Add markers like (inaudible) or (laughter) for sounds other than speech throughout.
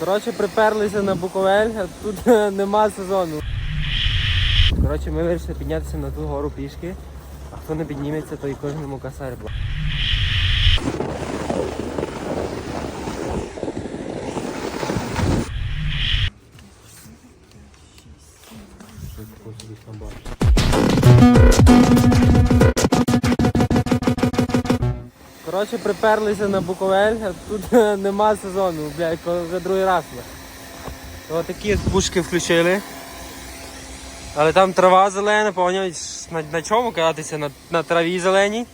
Коротше, приперлися на Буковель, а тут (laughs) нема сезону. Коротше, ми вирішили піднятися на ту гору пішки, а хто не підніметься, то і кожному косарь. Коротше, приперлися на Буковель, а тут (laughs) нема сезону, блядь, вже другий раз. Ось такі пушки включили. Але там трава зелена, поняв, на, на чому кататися? На, на траві зеленій.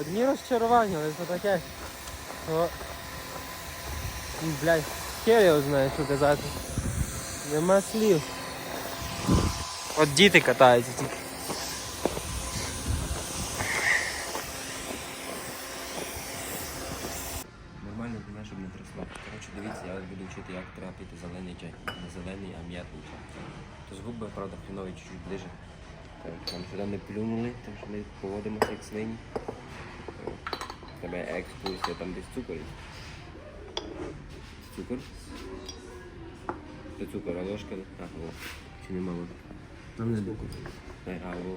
Одні розчарування, але це таке. О. Блядь, хер його знає, що казати. Нема слів. От діти катаються тільки. Нормально для щоб не трясло. Коротше, дивіться, я буду вчити, як треба пити зелений чай. Не зелений, а м'ятний чай. То з губи, правда, хріновий чуть-чуть ближе. Так, нам сюди не плюнули, тому що ми поводимося як свині. Тебе екскурсія, там десь цукор. є. Цукор? Це цукор, а ложка? А, о, чи нема ложки? Там не цукор. Е, А, о.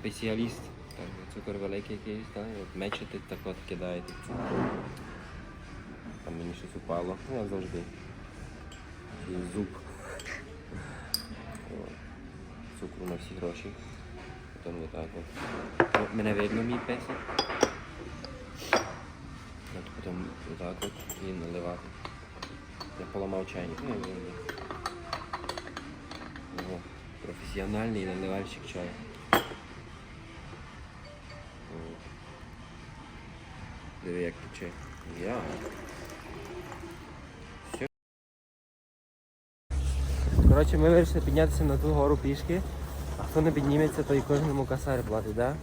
Спеціаліст. Так, цукор великий якийсь, так, от мечете, так от кидаєте цукор. Там мені щось упало. Ну, як завжди. І зуб. Цукру на всі гроші. Потім отак от. Мене видно мій песик. От потім отак от і наливати. Я поламав чайник. О, професіональний наливальщик чаю. Диви, як тече. Я. Коротше, ми вирішили піднятися на ту гору пішки, а хто не підніметься, то і кожному косарь платить, да?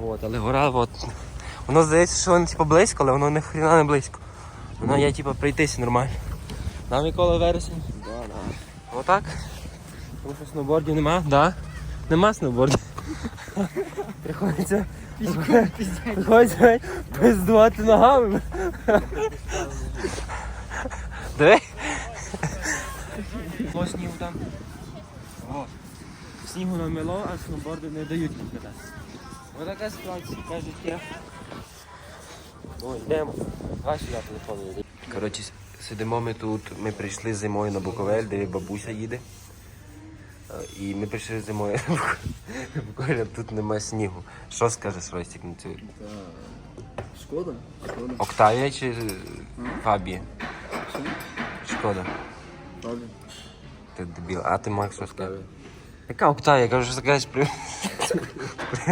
От, але гора, от. Воно здається, що воно типу, близько, але воно не не близько. Воно є типу пройтися нормально. Нам Микола вересень. Да, да. Отак. Тому що сноубордів нема, да? Нема сноубордів. (laughs) Приходиться. (laughs) Приходиться пиздувати ногами. Диви. По снігу там. О. Снігу намело, а сноуборди не дають їм кататися. Ось така ситуація, кажуть я. Ой, йдемо. Давай сюди телефон. Коротше, сидимо ми тут, ми прийшли зимою на Буковель, де бабуся їде. Е, І ми прийшли зимою на Буковель, а тут немає снігу. Що скажеш, Ростік, на цю? Шкода? Шкода. Октавія чи Фабія? Шкода. Правда? Ти дебіл. А ти Макс що скажеш? Яка Октавія? Я кажу, що скажеш при...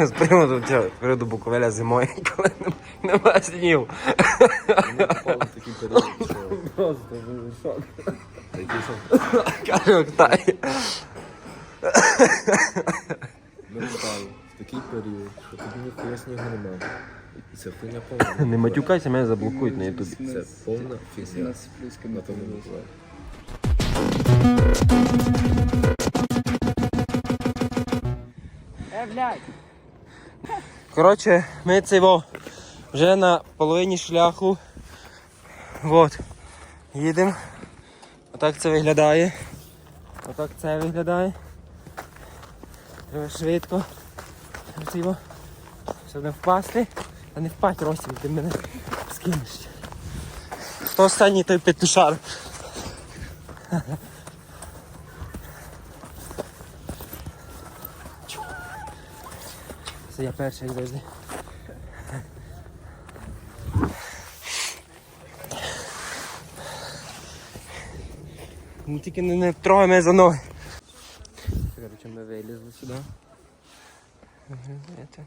з приводу цього, з приводу Буковеля зимою, коли нем- немає снігу. Такий. Просто шок. Каже Октавія. Ми попали в такий період, що тобі ніхуя снігу немає. І це хуйня повна. Не матюкайся, мене заблокують на ютубі. Це повна фігня. На тому буває. Коротше, ми цей вже на половині шляху. От. Їдемо. Отак це виглядає. Отак це виглядає. Треба швидко. Цей во. Щоб не впасти. Та не впасть, Ростів, ти мене скинеш. Хто останній той петушар? Це я перший як завжди. Ну тільки не, не трогай мене за ноги. Короче, ми вилізли сюди. Это.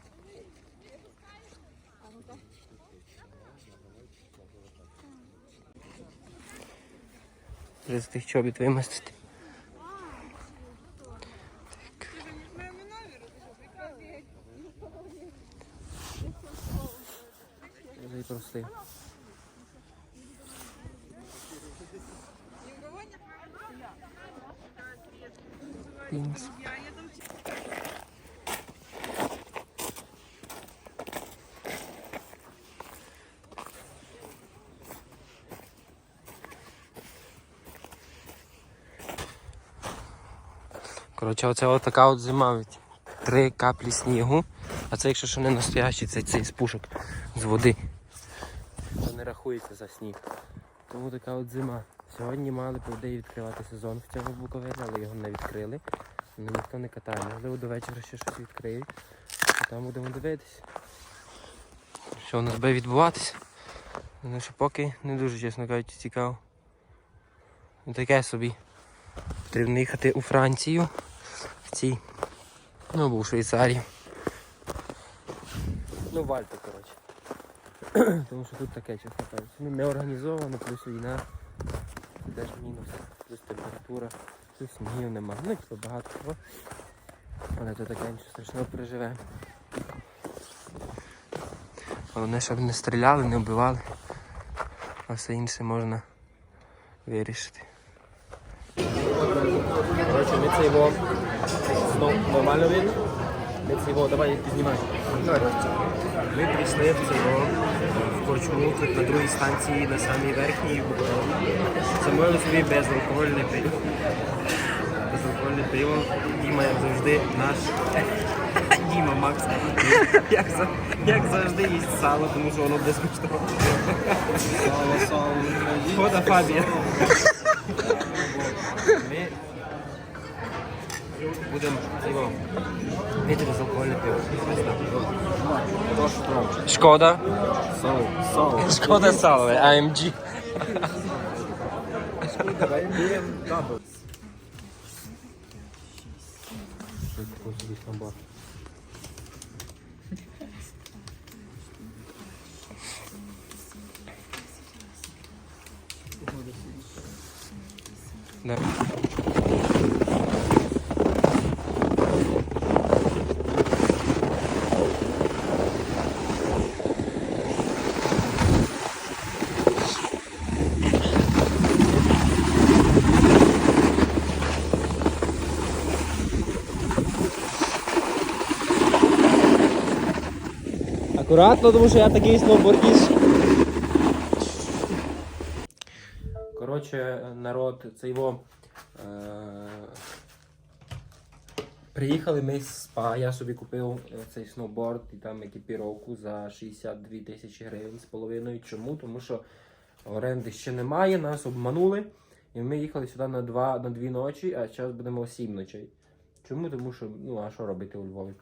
Треба з тих чобіт вимастити. Так. Вже й простив. Пінс. Коротше, оце от така от зима. від Три каплі снігу. А це якщо що не настоящий, це цей з пушок з води. Це не рахується за сніг. Тому така от зима. Сьогодні мали по ідеї відкривати сезон в цьому Буковелі, але його не відкрили. Ну, ніхто не катає. Можливо, до вечора ще щось відкриють. Там будемо дивитися. Що у нас буде відбуватися? Ну що поки не дуже, чесно кажучи, цікаво. Ну таке собі. Потрібно їхати у Францію. В цій. Ну, або у Швейцарію. Ну, в Альпи, коротше. (clears throat) Тому що тут таке, чесно кажучи. Ну, не організовано, плюс війна. Теж мінус, плюс температура, плюс снігів нема. Ну, типу багато чого. Але то таке нічого страшного переживе. Головне, щоб не стріляли, не вбивали. А все інше можна вирішити. Коротше, ми це його знов нормально видно. Ми це його, давай піднімай. Ми прийшли в цього в корчму тут на другій станції на самій верхній Буковелі. Замовили собі безалкогольне пиво. Безалкогольне пиво. Діма, як завжди, наш (laughs) Діма Макс. Як, за- як завжди їсть сало, тому що воно безкоштовне. Сало, сало. Шкода Фабія. Ми будемо цього пити безалкогольне пиво. Шкода. Сало, сало. Шкода сало, AMG. Дабл. Да. Акуратно, тому що я такий сноубордіст. Коротше, народ, це його. Е... Приїхали ми з СПА, я собі купив е, цей сноуборд і там екіпіровку за 62 тисячі гривень з половиною. Чому? Тому що оренди ще немає, нас обманули. І ми їхали сюди на, два, на дві ночі, а зараз будемо сім ночей. Чому? Тому що, ну а що робити у Львові?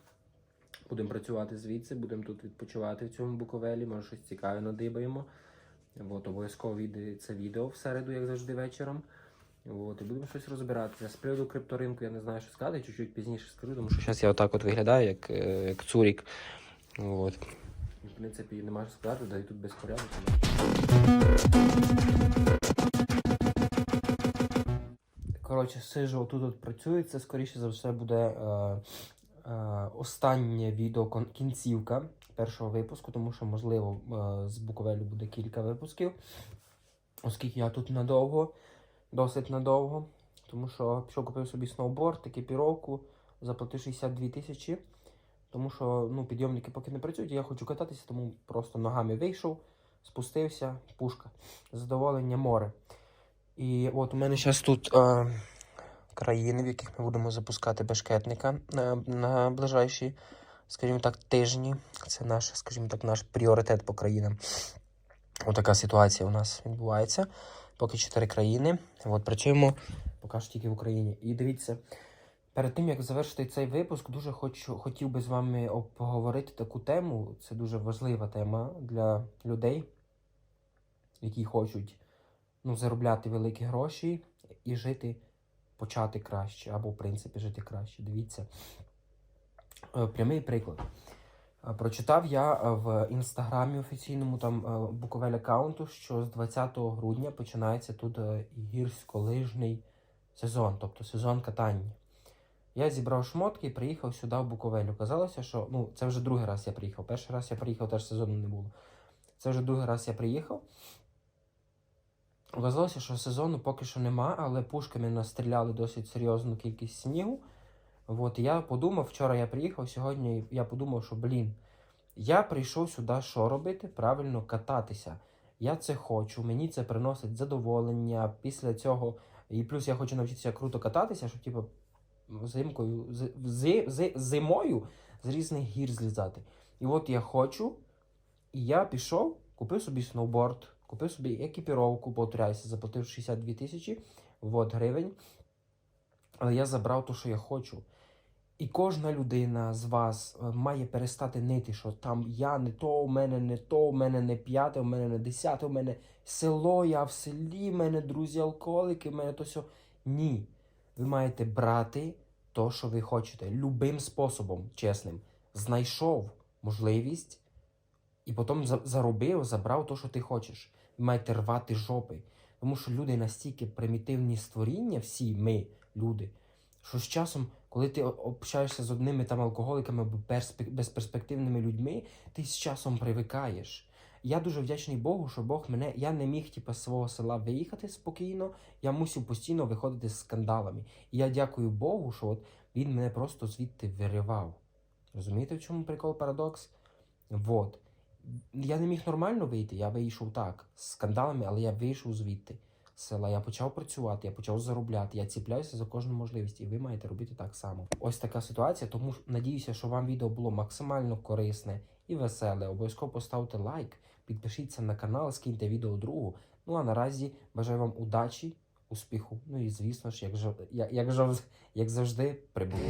Будемо працювати звідси, будемо тут відпочивати в цьому Буковелі, може щось цікаве надибаємо. От, обов'язково вийде це відео в середу, як завжди, вечором. От, і будемо щось розбиратися. З приводу крипторинку я не знаю, що сказати, чуть-чуть пізніше скажу, тому що зараз я отак от виглядаю, як, е, як цурік. От. В принципі, нема що сказати, да і тут безпорядок. Коротше, сижу отут от працюю. Це скоріше за все буде е, е, останнє відео кінцівка першого випуску, тому що, можливо, е, з Буковелю буде кілька випусків. Оскільки я тут надовго, досить надовго. Тому що пішов купив собі сноуборд, екіпіровку, заплатив 62 тисячі. Тому що ну, підйомники поки не працюють, я хочу кататися, тому просто ногами вийшов, спустився, пушка. Задоволення море. І от у мене зараз тут е, країни, в яких ми будемо запускати бешкетника на, на ближайші, скажімо так, тижні. Це наш, скажімо так, наш пріоритет по країнам. Отака ситуація у нас відбувається. Поки чотири країни. От працюємо поки що тільки в Україні. І дивіться, перед тим як завершити цей випуск, дуже хочу, хотів би з вами об- поговорити таку тему. Це дуже важлива тема для людей, які хочуть ну, заробляти великі гроші і жити, почати краще, або, в принципі, жити краще. Дивіться. Е, Прямий приклад. Е, Прочитав я е, в інстаграмі офіційному там Буковель аккаунту, що з 20 грудня починається тут гірськолижний сезон, тобто сезон катання. Я зібрав шмотки і приїхав сюди в Буковель. Казалося, що ну, це вже другий раз я приїхав. Перший раз я приїхав, теж сезону не було. Це вже другий раз я приїхав. Вказалося, що сезону поки що нема, але пушками настріляли досить серйозну кількість снігу. От я подумав, вчора я приїхав, сьогодні я подумав, що блін, я прийшов сюди що робити? Правильно кататися. Я це хочу, мені це приносить задоволення. Після цього, і плюс я хочу навчитися круто кататися, щоб типу, зимкою, з, зи, зи, зимою з різних гір злізати. І от я хочу, і я пішов, купив собі сноуборд, купив собі екіпіровку, повторяюся, заплатив 62 тисячі от, гривень. Але я забрав те, що я хочу. І кожна людина з вас е, має перестати нити, що там я не то, у мене не то, у мене не п'яте, у мене не десяте, у мене село, я в селі, у мене друзі алкоголики, у мене то все. Ні. Ви маєте брати то, що ви хочете, любим способом, чесним. Знайшов можливість і потім заробив, забрав то, що ти хочеш. Маєте рвати жопи. Тому що люди настільки примітивні створіння, всі ми, люди, що з часом, коли ти общаєшся з одними там алкоголиками або безперспективними людьми, ти з часом привикаєш. Я дуже вдячний Богу, що Бог мене. Я не міг типу, з свого села виїхати спокійно, я мусив постійно виходити з скандалами. І я дякую Богу, що от він мене просто звідти виривав. Розумієте, в чому прикол парадокс? Вот. Я не міг нормально вийти, я вийшов так, з скандалами, але я вийшов звідти села. Я почав працювати, я почав заробляти, я ціпляюся за кожну можливість, і ви маєте робити так само. Ось така ситуація, тому надіюся, що вам відео було максимально корисне і веселе. Обов'язково поставте лайк, підпишіться на канал, скиньте відео другу. Ну а наразі бажаю вам удачі, успіху. Ну і звісно ж, як, як, як, як завжди, прибутку.